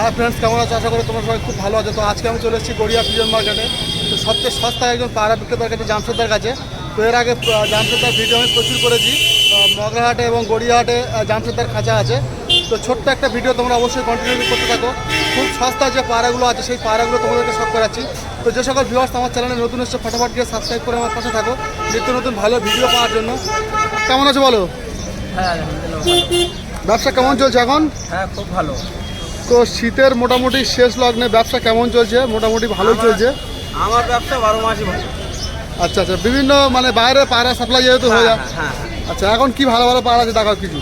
হ্যাঁ ফ্রেন্ডস কেমন আছো? আশা করি তোমার সবাই খুব ভালো আছে। তো আজকে আমি চলে এসেছি গড়িয়া ফিজন মার্কেটে তো সবচেয়ে সস্তা একজন পাড়া বিক্রেতার কাছে জামশেদার কাছে। তো এর আগে জামশেদার ভিডিও আমি প্রচুর করেছি। মগরাহাটে এবং গড়িয়াহাটে জামশেদার খাঁচা আছে। তো ছোট্ট একটা ভিডিও তোমরা অবশ্যই কন্টিনিউ করতে থাকো। খুব সস্তা যে পাড়াগুলো আছে সেই পাড়াগুলো তোমাদেরকে সব করাচ্ছি। তো যে সকল ভিউয়ার্স আমার চ্যানেলে নতুন এসছে ফটাফট গিয়ে সাবস্ক্রাইব করে আমার পাশে থাকো। নিত্য নতুন ভালো ভিডিও পাওয়ার জন্য। কেমন আছো বলো? হ্যাঁ ব্যবসা কেমন চলছে এখন? হ্যাঁ খুব ভালো। তো শীতের মোটামুটি শেষ লগ্নে ব্যবসা কেমন চলছে? মোটামুটি ভালোই আমার- চলছে? আমার ব্যবসা বারো মাসই ভালো। আচ্ছা আচ্ছা বিভিন্ন মানে বাইরে পায়রা সাপ্লাই যেহেতু হয়ে যায়। হ্যাঁ আচ্ছা এখন কি ভালো ভালো পায়রা আছে? দেখাও কিছু।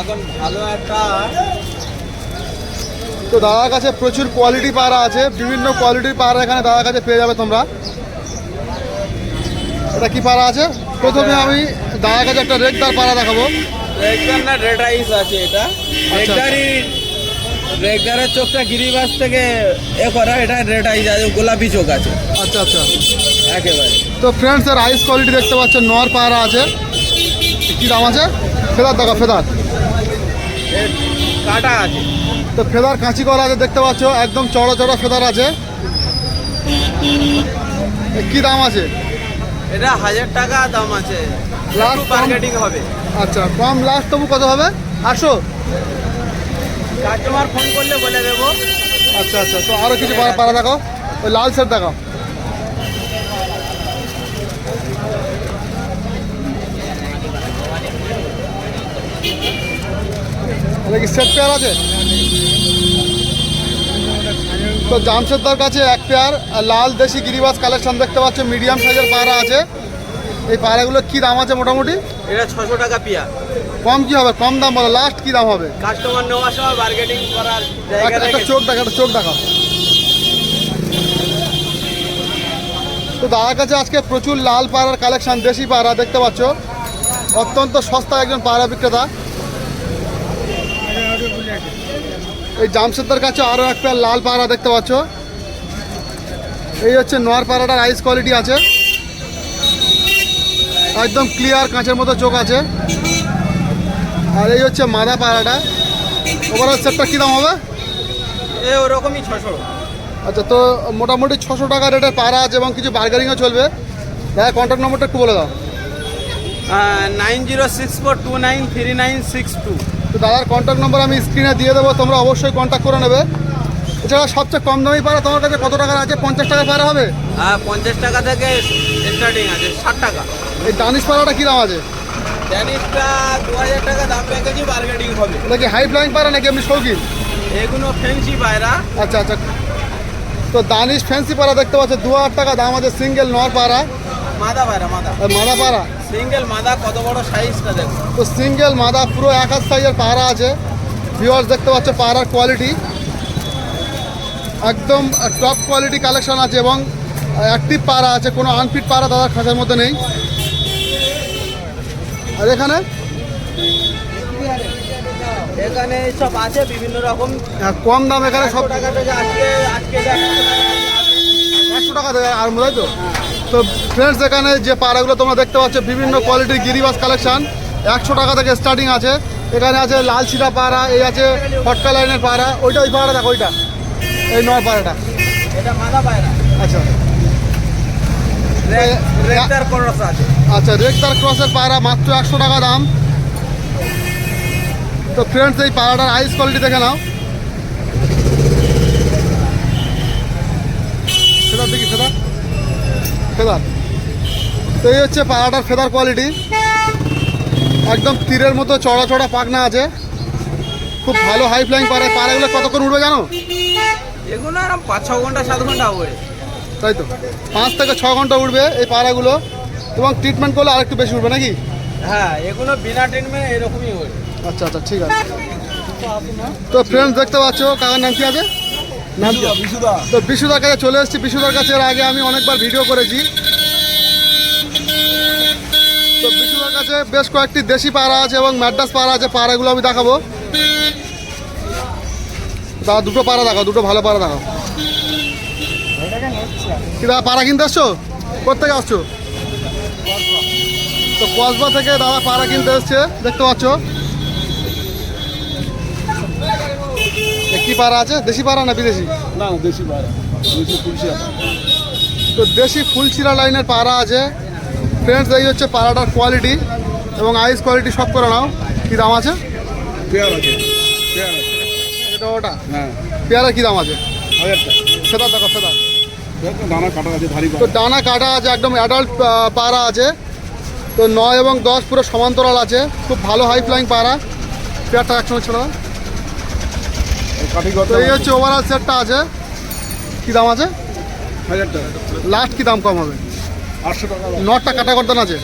এখন ভালো একটা তো দাদার কাছে প্রচুর কোয়ালিটি পায়রা আছে। বিভিন্ন কোয়ালিটির পায়রা এখানে দাদার কাছে পেয়ে যাবে তোমরা। এটা কি পাড়া আছে? প্রথমে আমি দাদার কাছে একটা রেগদার পায়রা দেখাবো। রেগদার না রেড আইস আছে এটা। রেগদারই রেগদারের চোখটা গিরিবাস থেকে এ করা এটা আইস আছে গোলাপি চোখ আছে। আচ্ছা আচ্ছা। একেবারে। তো ফ্রেন্ডস এর আইস কোয়ালিটি দেখতে পাচ্ছ নর পায়রা আছে। কি দাম আছে? ফেদার দেখো ফেদার। কাটা আছে। তো ফেদার কাঁচি করা আছে দেখতে পাচ্ছ একদম চড়া চড়া ফেদার আছে। কি দাম আছে? এটা হাজার টাকা দাম আছে। একটু মার্কেটিং হবে। আচ্ছা কম লাস্ট তবু কত হবে? আটশো? কাস্টমার ফোন করলে বলে দেবো। আচ্ছা আচ্ছা তো আরও কিছু পাড়া পাড়া দেখো ওই লাল সেট দেখো কি সেট পেয়ার আছে? তো জামশেদদার কাছে এক পেয়ার আর লাল দেশি গিরিবাস কালেকশন দেখতে পাচ্ছ মিডিয়াম সাইজের পায়রা আছে। এই পায়রাগুলো কি দাম আছে মোটামুটি? এটা ছশো টাকা পিয়া কম কি হবে? কম দাম বলো লাস্ট কি দাম হবে? কাস্টমার সময় মার্কেটিং করার একটা একটা চোখ দেখা একটা চোখ দেখা। তো দাদার কাছে আজকে প্রচুর লাল পাড়ার কালেকশন দেশি পাড়া দেখতে পাচ্ছ? অত্যন্ত সস্তা একজন পাড়া বিক্রেতা। এই জামশেদদার কাছে আরও এক পেয়ার লাল পাড়া দেখতে পাচ্ছ। এই হচ্ছে নোয়ার পাড়াটার আইস কোয়ালিটি আছে। একদম ক্লিয়ার কাঁচের মতো চোখ আছে। আর এই হচ্ছে মাদা পাড়াটা। ওভারঅল সেটটা কী দাম হবে? এ ওরকমই ছশো আচ্ছা তো মোটামুটি ছশো টাকা রেটের পাড়া আছে এবং কিছু বার্গেনিংও চলবে। দাদা কন্ট্যাক্ট নম্বরটা একটু বলে দাও। Nine zero six four two nine three nine six two. তো দাদার কন্ট্যাক্ট নম্বর আমি স্ক্রিনে দিয়ে দেবো তোমরা অবশ্যই কন্ট্যাক্ট করে নেবে। এছাড়া সবচেয়ে কম দামি পাড়া তোমার কাছে কত টাকার আছে? পঞ্চাশ টাকা পাড়া হবে? হ্যাঁ পঞ্চাশ টাকা থেকে স্টার্টিং আছে ষাট টাকা। এই দানিশ পাড়াটা কী দাম আছে? ড্যানিশটা দু হাজার টাকা দাম রেখেছি মার্কেটিং হবে। এটা কি হাই ফ্লাইং নাকি এমনি শৌখিন? এগুলো পায়রা। আচ্ছা আচ্ছা। তো দানিশ ফ্যান্সি পাড়া দেখতে পাচ্ছ দু হাজার টাকা দাম আছে সিঙ্গেল নর পাড়া মাদা পায়রা মাদা। আর মাদা পাড়া সিঙ্গেল মাদা কত বড় সাইজটা দেখো। তো সিঙ্গেল মাদা পুরো এক হাত সাইজের পাড়া আছে। ভিউয়ার্স দেখতে পাচ্ছ পাড়ার কোয়ালিটি একদম টপ কোয়ালিটি কালেকশন আছে এবং অ্যাক্টিভ পাড়া আছে কোনো আনফিট পাড়া দাদার খাঁচার মধ্যে নেই। আর এখানে? এখানে সব আছে বিভিন্ন রকম। কম দাম এখানে সব টাকা থেকে আজকে আজকে একশো টাকা আর তাই তো? তো ফ্রেন্ডস এখানে যে পাড়াগুলো তোমরা দেখতে পাচ্ছ বিভিন্ন কোয়ালিটির গিরিবাস কালেকশন একশো টাকা থেকে স্টার্টিং আছে। এখানে আছে লাল সিরা পাড়া এই আছে ফটকা লাইনের পাড়া। ওইটা ওই পাড়াটা দেখো ওইটা। এই নয় পাড়াটা। এটা মাদা পায়রা। আচ্ছা রেড- রেডটার করস আছে আচ্ছা রেক্তার ক্রসের পাড়া মাত্র একশো টাকা দাম। তো ফ্রেন্ডস এই পাড়াটার আইস কোয়ালিটি দেখে নাও। ফেদার দেখি ফেদার। ফেদার। তো এই হচ্ছে পাড়াটার ফেদার কোয়ালিটি একদম তীরের মতো চড়া চড়া পাখনা আছে। খুব ভালো হাই ফ্লাইং পাড়া পাড়াগুলো কতক্ষণ উঠবে জানো? এগুলো পাঁচ ছ ঘণ্টা সাত ঘণ্টা হবে। তাই তো? পাঁচ থেকে ছ ঘণ্টা উঠবে এই পাড়াগুলো। এবং ট্রিটমেন্ট করলে আরেকটু বেশি উঠবে নাকি? হ্যাঁ এগুলো বিনা ট্রিটমেন্ট এরকমই হয়। আচ্ছা আচ্ছা ঠিক আছে। তো ফ্রেন্ডস দেখতে পাচ্ছ কাকার নাম কি আছে নাম কি? তো বিশুদার কাছে চলে এসেছি। বিশুদার কাছে এর আগে আমি অনেকবার ভিডিও করেছি। তো বিশুদার কাছে বেশ কয়েকটি দেশি পাড়া আছে এবং ম্যাড্রাস পাড়া আছে পাড়াগুলো আমি দেখাবো। দাদা দুটো পাড়া দেখাও দুটো ভালো পাড়া দেখাও। কি দাদা পাড়া কিনতে আসছো? কোথেকে আসছো? তো কসবা থেকে দাদা পাড়া কিনতে এসছে দেখতে পাচ্ছ? কি পাড়া আছে? দেশি পাড়া না বিদেশি? না দেশি পাড়া। দেশি তো দেশি ফুলচিরা লাইনের পাড়া আছে। ফ্রেন্ডস এই হচ্ছে পাড়াটার কোয়ালিটি এবং আইস কোয়ালিটি সব করে নাও। কী দাম আছে? পেয়ার আছে। পেয়ার এটা ওটা? হ্যাঁ। পেয়ারা কী দাম আছে? ফেদার দেখো ধারি তো ডানা কাটা আছে একদম অ্যাডাল্ট পাড়া আছে। তো নয় এবং দশ পুরো সমান্তরাল আছে। খুব ভালো হাই ফ্লাইং পাড়া। পেয়ারটা একসঙ্গে ছিল তো এই হচ্ছে ওভারঅল সেটটা আছে। কী দাম আছে? হাজার টাকা। লাস্ট কী দাম কম হবে? আটশো টাকা নটটা কাটা গর্দান আছে।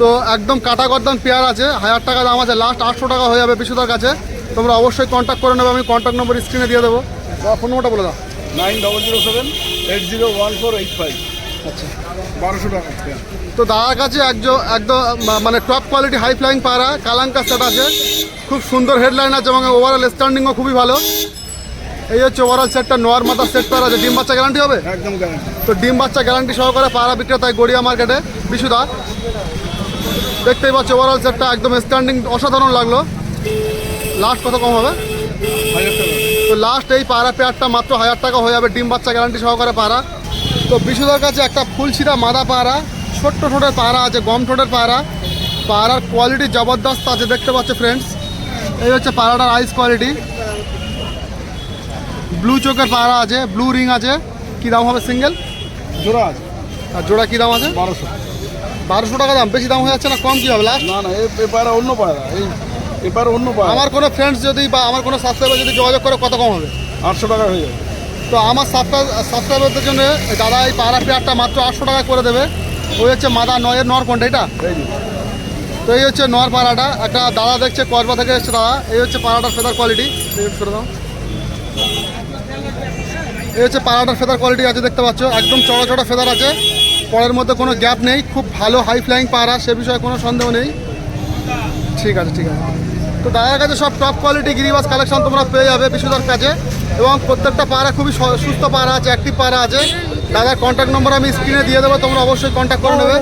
তো একদম কাটা গর্দান পেয়ার আছে। হাজার টাকা দাম আছে। লাস্ট আটশো টাকা হয়ে যাবে বিশুদার কাছে। তোমরা অবশ্যই কন্ট্যাক্ট করে নেবে। আমি কন্ট্যাক্ট নম্বর স্ক্রিনে দিয়ে দেবো। ফোন নম্বরটা বলে দাও। Nine double zero seven eight zero one four eight five. আচ্ছা। বারোশো টাকা। তো দাদার কাছে একজন একদম মানে টপ কোয়ালিটি হাই ফ্লাইং পাড়া কালাঙ্কা সেট আছে। খুব সুন্দর হেডলাইন আছে এবং ওভারঅল স্ট্যান্ডিংও খুবই ভালো। এই হচ্ছে ওভারঅল সেটটা নোয়ার মাথার সেট পাড়া আছে। ডিম বাচ্চা গ্যারান্টি হবে? একদম গ্যারান্টি তো ডিম বাচ্চা গ্যারান্টি সহকারে পাড়া বিক্রেতায় গড়িয়া মার্কেটে বিশুদা দেখতেই পাচ্ছ ওভারঅল সেটটা একদম স্ট্যান্ডিং অসাধারণ লাগল। লাস্ট কত কম হবে? তো লাস্ট এই পাড়া পেয়ারটা মাত্র হাজার টাকা হয়ে যাবে ডিম বাচ্চা গ্যারান্টি সহকারে পাড়া। তো বিশুদার কাছে একটা ফুলছিটা মাদা পাড়া ছোট্ট ঠোঁটের পাড়া আছে গম ঠোঁটের পাড়া। পাড়ার কোয়ালিটি জবরদস্ত আছে দেখতে পাচ্ছ ফ্রেন্ডস এই হচ্ছে পাড়াটার আইস কোয়ালিটি ব্লু চোখের পাড়া আছে ব্লু রিং আছে। কী দাম হবে সিঙ্গেল জোড়া আছে। আর জোড়া কী দাম আছে? বারোশো। বারোশো টাকা দাম বেশি দাম হয়ে যাচ্ছে না কম কী হবে? লাস্ট না না এ এ পায়রা অন্য পায়রা এই এ পায়রা অন্য আমার কোনো ফ্রেন্ডস যদি বা আমার কোনো সাবস্ক্রাইবার যদি যোগাযোগ করে কত কম হবে? আটশো টাকা হয়ে যাবে। তো আমার সাবস্ক্রাইবারদের জন্য দাদা এই পাড়া পেয়ারটা মাত্র আটশো টাকা করে দেবে। ওই হচ্ছে মাদা নয়ের নর কোনটা এটা? তো এই হচ্ছে নর পাড়াটা। একটা দাদা দেখছে কসবা থেকে এসছে দাদা। এই হচ্ছে পাড়াটার ফেদার কোয়ালিটি করে দাও। এই হচ্ছে পাড়াটার ফেদার কোয়ালিটি আছে দেখতে পাচ্ছ। একদম চড়া চড়া ফেদার আছে। পরের মধ্যে কোনো গ্যাপ নেই। খুব ভালো হাই ফ্লাইং পাড়া সে বিষয়ে কোনো সন্দেহ নেই। ঠিক আছে ঠিক আছে। তো দাদার কাছে সব টপ কোয়ালিটি গিরিবাস কালেকশন তোমরা পেয়ে যাবে বিশুদার কাছে। এবং প্রত্যেকটা পাড়া খুবই সুস্থ পাড়া আছে অ্যাক্টিভ পাড়া আছে। দাদার কন্ট্যাক্ট নম্বর আমি স্ক্রিনে দিয়ে দেবো, তোমরা অবশ্যই কন্ট্যাক্ট করে নেবে।